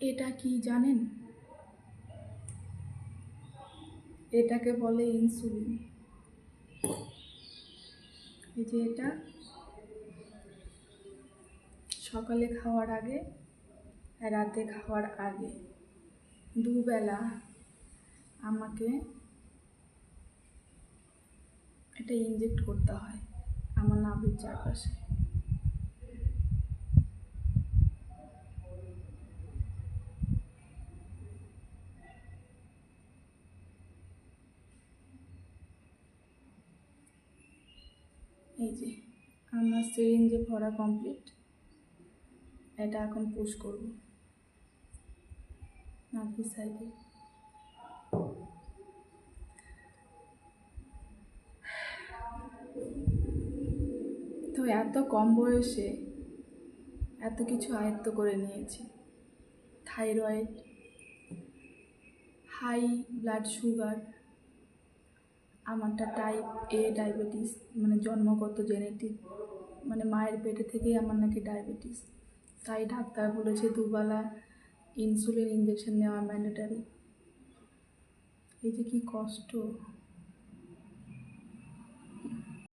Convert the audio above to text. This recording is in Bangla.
এটা কি জানেন? এটাকে বলে ইনসুলিন। এই যে এটা। সকালে খাওয়ার আগে, রাতে খাওয়ার আগে। দুবেলা আমাকে এটা ইনজেক্ট করতে হয় আমার নাভির চারপাশে। এই যে, আমার সিরিঞ্জে ভরা কমপ্লিট এটা এখন পুশ করব। নাভির সাইডে তো এত কম বয়সে এত কিছু আয়ত্ত করে নিয়েছি। থাইরয়েড হাই ব্লাড সুগার আমারটা টাইপ এ ডায়াবেটিস মানে জন্মগত জেনেটিক মানে মায়ের পেটে থেকেই আমার নাকি ডায়াবেটিস তাই ডাক্তার বলেছে দুবেলা ইনসুলিন ইঞ্জেকশন নেওয়া ম্যান্ডেটারি এই যে কী কষ্ট।